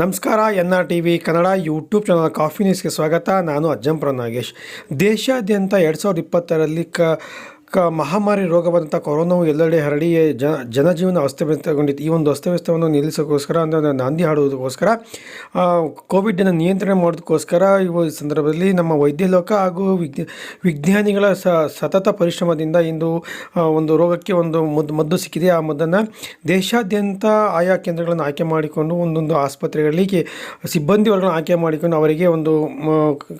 ನಮಸ್ಕಾರ, N R T V Kannada YouTube channel coffee ನ್ಯೂಸ್ಗೆ ಸ್ವಾಗತ. ನಾನು ಅಜ್ಜಂಪುರ ನಾಗೇಶ್. ದೇಶಾದ್ಯಂತ ಎರಡು ಸಾವಿರದ ಇಪ್ಪತ್ತರಲ್ಲಿ ಕ ಕ ಮಹಾಮಾರಿ ರೋಗವಾದಂಥ ಕೊರೋನಾವು ಎಲ್ಲೆಡೆ ಹರಡಿ ಜನ ಜನಜೀವನ ಅಸ್ತವ್ಯಸ್ತಗೊಂಡಿತ್ತು. ಈ ಒಂದು ಅಸ್ತವ್ಯಸ್ತವನ್ನು ನಿಲ್ಲಿಸೋಕ್ಕೋಸ್ಕರ ಅಂದರೆ ನಾಂದಿ ಹಾಡುವುದಕ್ಕೋಸ್ಕರ ಕೋವಿಡನ್ನು ನಿಯಂತ್ರಣ ಮಾಡೋದಕ್ಕೋಸ್ಕರ ಈ ಸಂದರ್ಭದಲ್ಲಿ ನಮ್ಮ ವೈದ್ಯ ಲೋಕ ಹಾಗೂ ವಿಜ್ಞ, ವಿಜ್ಞಾನಿಗಳ ಸತತ ಪರಿಶ್ರಮದಿಂದ ಇಂದು ಒಂದು ರೋಗಕ್ಕೆ ಒಂದು ಮದ್ದು ಮದ್ದು ಸಿಕ್ಕಿದೆ. ಆ ಮದ್ದನ್ನು ದೇಶಾದ್ಯಂತ ಆಯಾ ಕೇಂದ್ರಗಳನ್ನು ಆಯ್ಕೆ ಮಾಡಿಕೊಂಡು ಒಂದೊಂದು ಆಸ್ಪತ್ರೆಗಳಿಗೆ, ಸಿಬ್ಬಂದಿ ವರ್ಗ ಆಯ್ಕೆ ಮಾಡಿಕೊಂಡು ಅವರಿಗೆ ಒಂದು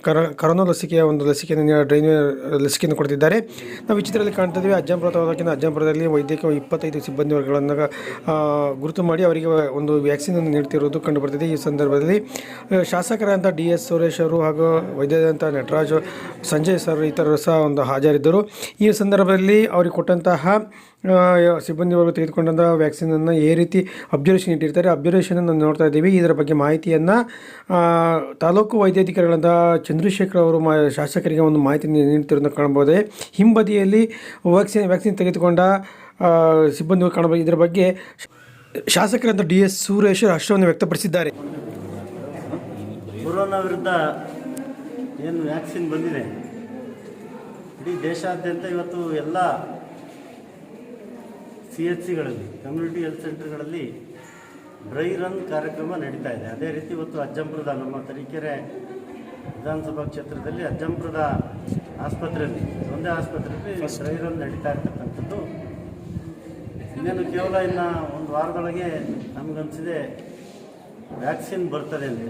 ಕರ, ಕರೋನಾ ಲಸಿಕೆಯ ಒಂದು ಲಸಿಕೆಯನ್ನು ಡ್ರೈನ್, ಲಸಿಕೆಯನ್ನು ಕೊಡ್ತಿದ್ದಾರೆ. ನಾವು ಈ ಚಿತ್ರದಲ್ಲಿ ಕಾಣ್ತಿದ್ದೀವಿ ಅಜ್ಜಂಪುರ ತಾಲೂಕಿನ ಅಜ್ಜಂಪುರದಲ್ಲಿ ವೈದ್ಯಕೀಯ ಇಪ್ಪತ್ತೈದು ಸಿಬ್ಬಂದಿ ವರ್ಗಗಳನ್ನು ಗುರುತು ಮಾಡಿ ಅವರಿಗೆ ಒಂದು ವ್ಯಾಕ್ಸಿನನ್ನು ನೀಡ್ತಿರುವುದು ಕಂಡುಬರ್ತಿದೆ. ಈ ಸಂದರ್ಭದಲ್ಲಿ ಶಾಸಕರಾದಂಥ ಡಿ ಎಸ್ ಸುರೇಶ್ ಅವರು ಹಾಗೂ ವೈದ್ಯರಾದಂಥ ನಟರಾಜ್ ಸಂಜಯ್ ಸರ್ ಇತರರು ಸಹ ಒಂದು ಹಾಜರಿದ್ದರು. ಈ ಸಂದರ್ಭದಲ್ಲಿ ಅವರಿಗೆ ಕೊಟ್ಟಂತಹ ಸಿಬ್ಬಂದಿ ವರ್ಗ ತೆಗೆದುಕೊಂಡಂಥ ವ್ಯಾಕ್ಸಿನನ್ನು ಏ ರೀತಿ ಅಬ್ಸರ್ವೇಷನ್ ಇಟ್ಟಿರ್ತಾರೆ. ಅಬ್ಸರ್ವೇಷನನ್ನು ನೋಡ್ತಾ ಇದ್ದೀವಿ. ಇದರ ಬಗ್ಗೆ ಮಾಹಿತಿಯನ್ನು ತಾಲೂಕು ವೈದ್ಯಾಧಿಕಾರಿಗಳಾದ ಚಂದ್ರಶೇಖರ್ ಅವರು ಮಾ, ಶಾಸಕರಿಗೆ ಒಂದು ಮಾಹಿತಿ ನೀಡುತ್ತಿರುವುದನ್ನು ಕಾಣಬಹುದೇ. ಹಿಂಬದಿಯಲ್ಲಿ ವ್ಯಾಕ್ಸಿನ್ ವ್ಯಾಕ್ಸಿನ್ ತೆಗೆದುಕೊಂಡ ಸಿಬ್ಬಂದಿಗಳು ಸಿಬ್ಬಂದಿ ಕಾಣಬಹುದು ಇದರ ಬಗ್ಗೆ ಶಾಸಕರಾದ ಡಿ ಎಸ್ ಸುರೇಶ್ ಹರ್ಷವನ್ನು ವ್ಯಕ್ತಪಡಿಸಿದ್ದಾರೆ. ಕೊರೋನಾ ವಿರುದ್ಧ ಏನು ವ್ಯಾಕ್ಸಿನ್ ಬಂದಿದೆ. ಇಡೀ ದೇಶಾದ್ಯಂತ ಇವತ್ತು ಎಲ್ಲ ಸಿ ಎಚ್ ಸಿಗಳಲ್ಲಿ ಕಮ್ಯುನಿಟಿ ಹೆಲ್ತ್ ಸೆಂಟರ್ಗಳಲ್ಲಿ ಡ್ರೈ ರನ್ ಕಾರ್ಯಕ್ರಮ ನಡೀತಾ ಇದೆ. ಅದೇ ರೀತಿ ಇವತ್ತು ಅಜ್ಜಂಪುರದ ನಮ್ಮ ತರೀಕೆರೆ ವಿಧಾನಸಭಾ ಕ್ಷೇತ್ರದಲ್ಲಿ ಅಜ್ಜಂಪುರದ ಆಸ್ಪತ್ರೆಯಲ್ಲಿ ಒಂದೇ ಆಸ್ಪತ್ರೆಯಲ್ಲಿ ಡ್ರೈ ರನ್ ನಡೀತಾ ಇರ್ತಕ್ಕಂಥದ್ದು. ಇನ್ನೇನು ಕೇವಲ ಇನ್ನು ಒಂದು ವಾರದೊಳಗೆ ನಮಗನ್ಸಿದೆ ವ್ಯಾಕ್ಸಿನ್ ಬರ್ತದೆ ಅಂತ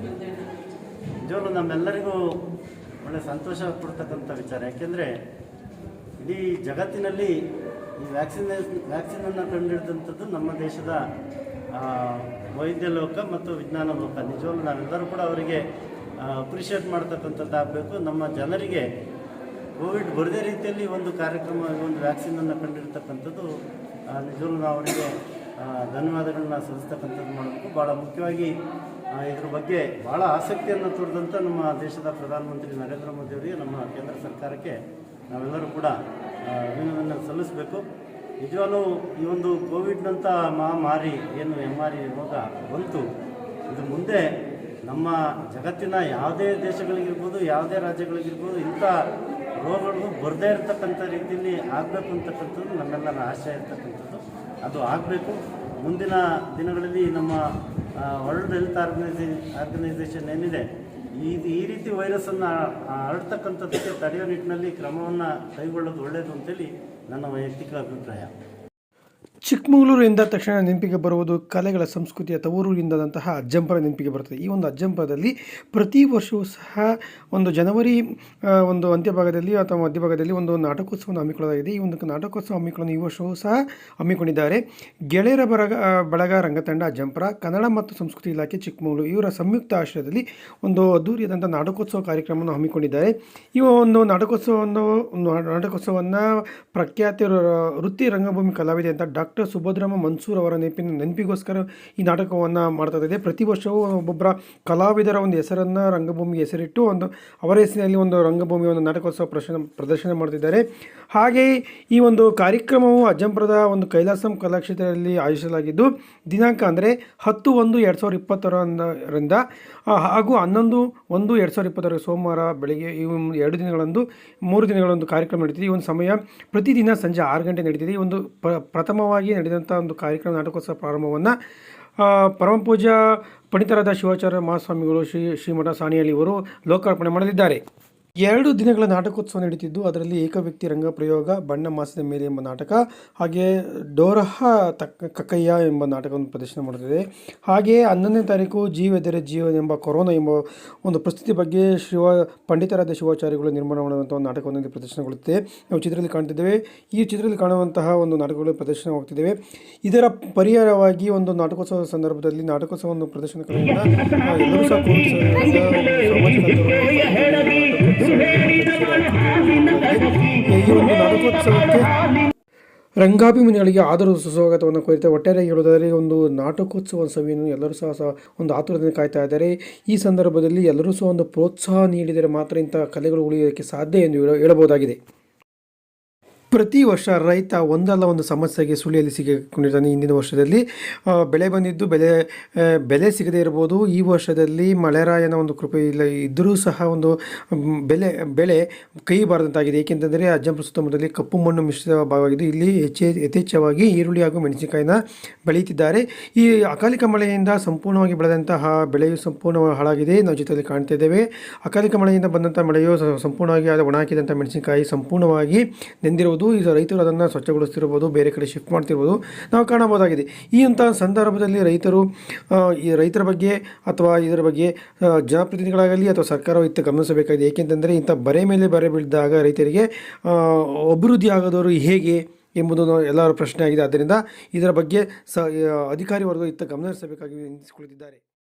ನಿಜವಾಗ್ಲೂ ನಮ್ಮೆಲ್ಲರಿಗೂ ಒಳ್ಳೆ ಸಂತೋಷ ಕೊಡ್ತಕ್ಕಂಥ ವಿಚಾರ. ಯಾಕೆಂದರೆ ಇಡೀ ಜಗತ್ತಿನಲ್ಲಿ ಈ ವ್ಯಾಕ್ಸಿನೇ ವ್ಯಾಕ್ಸಿನನ್ನು ಕಂಡುಹಿಡಿದಂಥದ್ದು ನಮ್ಮ ದೇಶದ ವೈದ್ಯ ಲೋಕ ಮತ್ತು ವಿಜ್ಞಾನ ಲೋಕ. ನಿಜವಾಗ್ಲೂ ನಾವೆಲ್ಲರೂ ಕೂಡ ಅವರಿಗೆ ಅಪ್ರಿಷಿಯೇಟ್ ಮಾಡ್ತಕ್ಕಂಥದ್ದು ಆಗಬೇಕು ನಮ್ಮ ಜನರಿಗೆ ಕೋವಿಡ್ ಬರದೇ ರೀತಿಯಲ್ಲಿ ಒಂದು ಕಾರ್ಯಕ್ರಮ, ಒಂದು ವ್ಯಾಕ್ಸಿನನ್ನು ಕಂಡಿರ್ತಕ್ಕಂಥದ್ದು ನಿಜವಾಗ್ಲೂ ನಾವು ಅವರಿಗೆ ಧನ್ಯವಾದಗಳನ್ನ ಸಲ್ಲಿಸ್ತಕ್ಕಂಥದ್ದು ಮಾಡಬೇಕು ಭಾಳ ಮುಖ್ಯವಾಗಿ ಇದ್ರ ಬಗ್ಗೆ ಭಾಳ ಆಸಕ್ತಿಯನ್ನು ತೋರಿದಂಥ ನಮ್ಮ ದೇಶದ ಪ್ರಧಾನಮಂತ್ರಿ ನರೇಂದ್ರ ಮೋದಿ ಅವರಿಗೆ ನಮ್ಮ ಕೇಂದ್ರ ಸರ್ಕಾರಕ್ಕೆ ನಾವೆಲ್ಲರೂ ಕೂಡ ಅಭಿನಂದನೆ ಸಲ್ಲಿಸಬೇಕು. ನಿಜವಾಗ್ಲೂ ಈ ಒಂದು ಕೋವಿಡ್ನಂಥ ಮಹಾಮಾರಿ, ಏನು ಎಂ ಆರ್ ರೋಗ ಬಂತು ಇದು ಮುಂದೆ ನಮ್ಮ ಜಗತ್ತಿನ ಯಾವುದೇ ದೇಶಗಳಿಗಿರ್ಬೋದು, ಯಾವುದೇ ರಾಜ್ಯಗಳಿಗಿರ್ಬೋದು ಇಂಥ ರೋಗಗಳು ಬರದೇ ಇರತಕ್ಕಂಥ ರೀತಿಯಲ್ಲಿ ಆಗಬೇಕು ಅಂತಕ್ಕಂಥದ್ದು ನಮ್ಮೆಲ್ಲರ ಆಶಯ ಇರ್ತಕ್ಕಂಥದ್ದು. ಅದು ಆಗಬೇಕು. ಮುಂದಿನ ದಿನಗಳಲ್ಲಿ ನಮ್ಮ ವರ್ಲ್ಡ್ ಹೆಲ್ತ್ ಆರ್ಗನೈಸೇ ಆರ್ಗನೈಸೇಷನ್ ಏನಿದೆ, ಈ ಈ ರೀತಿ ವೈರಸ್ಸನ್ನು ಹರಡ್ತಕ್ಕಂಥದ್ದಕ್ಕೆ ತಡೆಯೋ ನಿಟ್ಟಿನಲ್ಲಿ ಕ್ರಮವನ್ನು ಕೈಗೊಳ್ಳೋದು ಒಳ್ಳೆಯದು ಅಂತೇಳಿ ನನ್ನ ವೈಯಕ್ತಿಕ ಅಭಿಪ್ರಾಯ. ಚಿಕ್ಕಮಗಳೂರು ಎಂದ ತಕ್ಷಣ ನೆನಪಿಗೆ ಬರುವುದು ಕಲೆಗಳ ಸಂಸ್ಕೃತಿಯ ತವರು ಎಂದಾದಂತಹ ಅಜ್ಜಂಪರ ನೆನಪಿಗೆ ಬರುತ್ತದೆ ಈ ಒಂದು ಅಜ್ಜಂಪರದಲ್ಲಿ ಪ್ರತಿ ವರ್ಷವೂ ಸಹ ಒಂದು ಜನವರಿ ಒಂದು ಅಂತ್ಯಭಾಗದಲ್ಲಿ ಅಥವಾ ಮಧ್ಯಭಾಗದಲ್ಲಿ ಒಂದು ನಾಟಕೋತ್ಸವವನ್ನು ಹಮ್ಮಿಕೊಳ್ಳಲಾಗಿದೆ. ಈ ಒಂದು ನಾಟಕೋತ್ಸವ ಹಮ್ಮಿಕೊಳ್ಳಲು ಈ ವರ್ಷವೂ ಸಹ ಹಮ್ಮಿಕೊಂಡಿದ್ದಾರೆ. ಗೆಳೆಯರ ಬರಗ ಬಳಗ ರಂಗತಂಡ ಅಜ್ಜಂಪರ ಕನ್ನಡ ಮತ್ತು ಸಂಸ್ಕೃತಿ ಇಲಾಖೆ ಚಿಕ್ಕಮಗಳೂರು ಇವರ ಸಂಯುಕ್ತ ಆಶ್ರಯದಲ್ಲಿ ಒಂದು ಅದ್ದೂರಿಯಾದಂಥ ನಾಟಕೋತ್ಸವ ಕಾರ್ಯಕ್ರಮವನ್ನು ಹಮ್ಮಿಕೊಂಡಿದ್ದಾರೆ. ಈ ಒಂದು ನಾಟಕೋತ್ಸವವನ್ನು ನಾಟಕೋತ್ಸವವನ್ನು ಪ್ರಖ್ಯಾತ ವೃತ್ತಿ ರಂಗಭೂಮಿ ಕಲಾವಿದೆ ಅಂತ ಡಾಕ್ಟರ್ ಸುಭದ್ರಮ್ಮ ಮನ್ಸೂರ್ ಅವರ ನೆನಪಿನ ನೆನಪಿಗೋಸ್ಕರ ಈ ನಾಟಕವನ್ನು ಮಾಡ್ತಾ ಇದೆ ಪ್ರತಿ ವರ್ಷವೂ ಒಬ್ಬೊಬ್ಬರ ಕಲಾವಿದರ ಒಂದು ಹೆಸರನ್ನು ರಂಗಭೂಮಿಗೆ ಹೆಸರಿಟ್ಟು ಒಂದು ಅವರ ಹೆಸರಿನಲ್ಲಿ ಒಂದು ರಂಗಭೂಮಿ ಒಂದು ನಾಟಕೋತ್ಸವ ಪ್ರದರ್ಶನ ಪ್ರದರ್ಶನ ಮಾಡ್ತಿದ್ದಾರೆ. ಹಾಗೆಯೇ ಈ ಒಂದು ಕಾರ್ಯಕ್ರಮವು ಅಜ್ಜಂಪುರದ ಒಂದು ಕೈಲಾಸಂ ಕಲಾಕ್ಷೇತ್ರದಲ್ಲಿ ಆಯೋಜಿಸಲಾಗಿದ್ದು, ದಿನಾಂಕ ಅಂದರೆ ಹತ್ತು ಒಂದು ಎರಡು ಸಾವಿರದ ಇಪ್ಪತ್ತರಿಂದ ಹಾಗೂ ಹನ್ನೊಂದು ಒಂದು ಎರಡು ಸಾವಿರದ ಇಪ್ಪತ್ತರ ಸೋಮವಾರ ಬೆಳಗ್ಗೆ ಈ ಎರಡು ದಿನಗಳಂದು, ಮೂರು ದಿನಗಳೊಂದು ಕಾರ್ಯಕ್ರಮ ನಡೀತಿದೆ. ಈ ಒಂದು ಸಮಯ ಪ್ರತಿದಿನ ಸಂಜೆ ಆರು ಗಂಟೆ ನಡೀತಿದೆ. ಈ ಒಂದು ಪ್ರ ಪ್ರಥಮವಾಗಿ ನಡೆದಂಥ ಒಂದು ಕಾರ್ಯಕ್ರಮ ನಾಟಕೋತ್ಸವ ಪ್ರಾರಂಭವನ್ನು ಪರಮ ಪೂಜಾ ಪಂಡಿತರಾದ ಶಿವಾಚಾರ್ಯ ಮಹಾಸ್ವಾಮಿಗಳು ಶ್ರೀ ಶ್ರೀಮಠ ಸಾಣಿಯಲ್ಲಿ ಇವರು ಲೋಕಾರ್ಪಣೆ ಮಾಡಲಿದ್ದಾರೆ. ಎರಡು ದಿನಗಳ ನಾಟಕೋತ್ಸವ ನಡೀತಿದ್ದು, ಅದರಲ್ಲಿ ಏಕವ್ಯಕ್ತಿ ರಂಗ ಪ್ರಯೋಗ, ಬಣ್ಣ ಮಾಸದ ಮೇಲೆ ಎಂಬ ನಾಟಕ, ಹಾಗೆ ಡೋರಹ ತಕ್ಕ ಕಕ್ಕಯ್ಯ ಎಂಬ ನಾಟಕವನ್ನು ಪ್ರದರ್ಶನ ಮಾಡುತ್ತಿದೆ. ಹಾಗೆಯೇ ಹನ್ನೊಂದನೇ ತಾರೀಕು ಜೀವೆದರೆ ಜೀವ ಎಂಬ ಕೊರೋನಾ ಎಂಬ ಒಂದು ಪ್ರಸ್ತುತಿ ಬಗ್ಗೆ ಶಿವ, ಪಂಡಿತರಾದ ಶಿವಾಚಾರ್ಯಗಳು ನಿರ್ಮಾಣ ಮಾಡುವಂಥ ಒಂದು ನಾಟಕವನ್ನು ಪ್ರದರ್ಶನಗೊಳ್ಳುತ್ತೆ ನಾವು ಚಿತ್ರದಲ್ಲಿ ಕಾಣ್ತಿದ್ದೇವೆ ಈ ಚಿತ್ರದಲ್ಲಿ ಕಾಣುವಂತಹ ಒಂದು ನಾಟಕಗಳು ಪ್ರದರ್ಶನವಾಗ್ತಿದ್ದೇವೆ ಇದರ ಪರಿಹಾರವಾಗಿ ಒಂದು ನಾಟಕೋತ್ಸವದ ಸಂದರ್ಭದಲ್ಲಿ ನಾಟಕೋತ್ಸವವನ್ನು ಪ್ರದರ್ಶನ ಎಲ್ಲರೂ ರಂಗಾಭಿಮಾನಿಗಳಿಗೆ ಆದರೂ ಸುಸ್ವಾಗತವನ್ನು ಕೋರಿತೆ ಒಟ್ಟಾರೆ ಹೇಳುವುದಾದರೆ, ಒಂದು ನಾಟಕೋತ್ಸವ ಸಭೆಯನ್ನು ಎಲ್ಲರೂ ಸಹ ಸಹ ಒಂದು ಆತುರದಿಂದ ಕಾಯ್ತಾ ಇದ್ದಾರೆ. ಈ ಸಂದರ್ಭದಲ್ಲಿ ಎಲ್ಲರೂ ಸಹ ಒಂದು ಪ್ರೋತ್ಸಾಹ ನೀಡಿದರೆ ಮಾತ್ರ ಇಂತಹ ಕಲೆಗಳು ಉಳಿಯೋದಕ್ಕೆ ಸಾಧ್ಯ ಎಂದು ಹೇಳ ಹೇಳಬಹುದಾಗಿದೆ. ಪ್ರತಿ ವರ್ಷ ರೈತ ಒಂದಲ್ಲ ಒಂದು ಸಮಸ್ಯೆಗೆ ಸುಳಿಯಲ್ಲಿ ಸಿಗಿಕೊಂಡಿದ್ದಾನೆ ಇಂದಿನ ವರ್ಷದಲ್ಲಿ. ಬೆಳೆ ಬಂದಿದ್ದು ಬೆಲೆ ಬೆಲೆ ಸಿಗದೇ ಇರ್ಬೋದು. ಈ ವರ್ಷದಲ್ಲಿ ಮಳೆರಾಯನ ಒಂದು ಕೃಪೆ ಇಲ್ಲ ಇದ್ದರೂ ಸಹ ಒಂದು ಬೆಲೆ, ಬೆಳೆ ಕೈ ಬಾರದಂತಾಗಿದೆ. ಏಕೆಂತಂದರೆ ಅಜ್ಜಂಪುರ ಸುತ್ತಮುತ್ತಲಲ್ಲಿ ಕಪ್ಪು ಮಣ್ಣು ಮಿಶ್ರಿತ ಭಾಗವಾಗಿದ್ದು ಇಲ್ಲಿ ಹೆಚ್ಚೆ, ಯಥೇಚ್ಛವಾಗಿ ಈರುಳ್ಳಿ ಹಾಗೂ ಮೆಣಸಿನಕಾಯಿನ ಬೆಳೆಯುತ್ತಿದ್ದಾರೆ. ಈ ಅಕಾಲಿಕ ಮಳೆಯಿಂದ ಸಂಪೂರ್ಣವಾಗಿ ಬೆಳೆದಂತಹ ಬೆಳೆಯು ಸಂಪೂರ್ಣ ಹಾಳಾಗಿದೆ ನಾವು ಜೊತೆಯಲ್ಲಿ ಕಾಣ್ತಾ ಇದ್ದೇವೆ. ಅಕಾಲಿಕ ಮಳೆಯಿಂದ ಬಂದಂಥ ಮಳೆಯು ಸಂಪೂರ್ಣವಾಗಿ ಅದು ಒಣ ಹಾಕಿದಂಥ ಮೆಣಸಿನಕಾಯಿ ಸಂಪೂರ್ಣವಾಗಿ ನೆಂದಿರುವುದು. ಈಗ ರೈತರು ಅದನ್ನು ಸ್ವಚ್ಛಗೊಳಿಸ್ತಿರ್ಬೋದು, ಬೇರೆ ಕಡೆ ಶಿಫ್ಟ್ ಮಾಡ್ತಿರ್ಬೋದು, ನಾವು ಕಾಣಬಹುದಾಗಿದೆ. ಈ ಅಂಥ ಸಂದರ್ಭದಲ್ಲಿ ರೈತರು ಈ ರೈತರ ಬಗ್ಗೆ ಅಥವಾ ಇದರ ಬಗ್ಗೆ ಜನಪ್ರತಿನಿಧಿಗಳಾಗಲಿ ಅಥವಾ ಸರ್ಕಾರವು ಇತ್ತ ಗಮನಿಸಬೇಕಾಗಿದೆ. ಏಕೆಂತಂದರೆ ಇಂಥ ಬರೆ ಮೇಲೆ ಬರೆ ಬೀಳಿದಾಗ ರೈತರಿಗೆ ಅಭಿವೃದ್ಧಿ ಆಗೋದವರು ಹೇಗೆ ಎಂಬುದು ಎಲ್ಲರ ಪ್ರಶ್ನೆ ಆಗಿದೆ. ಆದ್ದರಿಂದ ಇದರ ಬಗ್ಗೆ ಸ ಅಧಿಕಾರಿ ವರ್ಗ ಇತ್ತ ಗಮನ ಎನಿಸಿಕೊಳ್ಳುತ್ತಿದ್ದಾರೆ